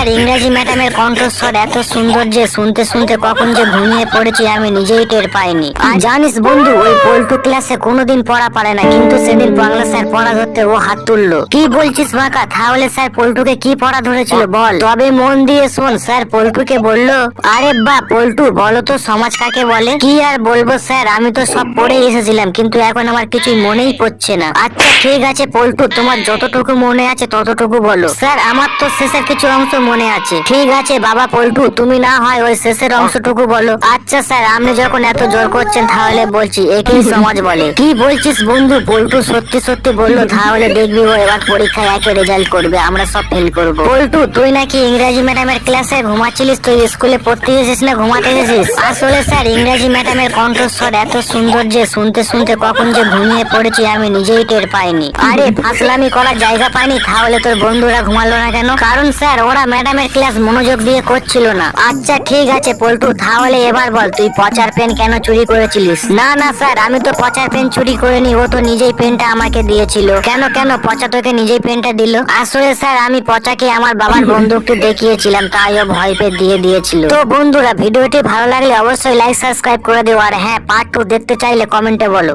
Sir ইংরেজি ম্যাডামের কণ্ঠস্বর এত সুন্দর যে শুনতে শুনতে কখন যে ঘুমিয়ে পড়েছি আমি নিজেই টের পাইনি। আর জানিস বন্ধু, ওই পল্টু ক্লাসে কোনোদিন পড়া পারে না, কিন্তু সেদিন বাংলা পড়া ধরতে ও হাত তুললো। কি বলছিস মাকা তাহলে স্যার পল্টুকে কি পড়া ধরেছিল বল। তবে মন দিয়ে শোন, স্যার পল্টুকে বলল, আরে বা পল্টু, বলো তো সমাজ কাকে বলে? কি আর বলব স্যার, আমি তো সব পড়ে এসেছিলাম, কিন্তু এখন আমার কিছুই মনেই পড়ছে না। আচ্ছা ঠিক আছে পল্টু, তোমার যতটুকু মনে আছে ততটুকু বলো। স্যার, আমার তো শেষের কিছু অংশ মনে আছে। ঠিক আছে বাবা পল্টু, তুমি না হয় ওই শেষের অংশটুকু বলো। আচ্ছা স্যার, আপনি যখন এত জোর করছেন, তাহলে বলছি একই সমাজ বলে। কি বলছিস বন্ধু? পল্টু, সত্যি সত্যি বলল তাহলে দেখবি ও এবার পরীক্ষায় একে রেজাল্ট করবে আমরা সব ফেল করব। পল্টু তুই নাকি ইংরেজি ম্যাডামের ক্লাসে ঘুমাচ্ছিলিস তুই স্কুলে পড়তে এসেছিস না ঘুমাতে এসেছিস? আসলে স্যার ইংরেজি ম্যাডামের কণ্ঠস্বর এত সুন্দর যে শুনতে শুনতে কখন যে ঘুমিয়ে পড়েছি আমি নিজেই টের পাইনি। আরে ফাসলামি করার জায়গা পাইনি তাহলে তোর বন্ধুরা ঘুমালো না কেন? কারণ স্যার ওরা ম্যাডামের ক্লাস মনোযোগ দিয়ে করছিল না। আচ্ছা ঠিক আছে পল্টু তাহলে এবার বল তুই পচার পেন কেন চুরি করেছিলিস? না না স্যার আমি তো পচার পেন চুরি করিনি ও তো নিজেই পেনটা আমাকে দিয়েছিল কেন কেন? পচা তোকে নিজেই পেনটা দিল। আসলে স্যার, আমি পচাকে আমার বাবার বন্ধুকে দেখিয়েছিলাম, তাই ও ভয় পেয়ে দিয়ে দিয়েছিল। তো বন্ধুরা, ভিডিওটি ভালো লাগলে অবশ্যই লাইক সাবস্ক্রাইব করে দিও। আর হ্যাঁ পার্ট টু দেখতে চাইলে কমেন্টে বলো।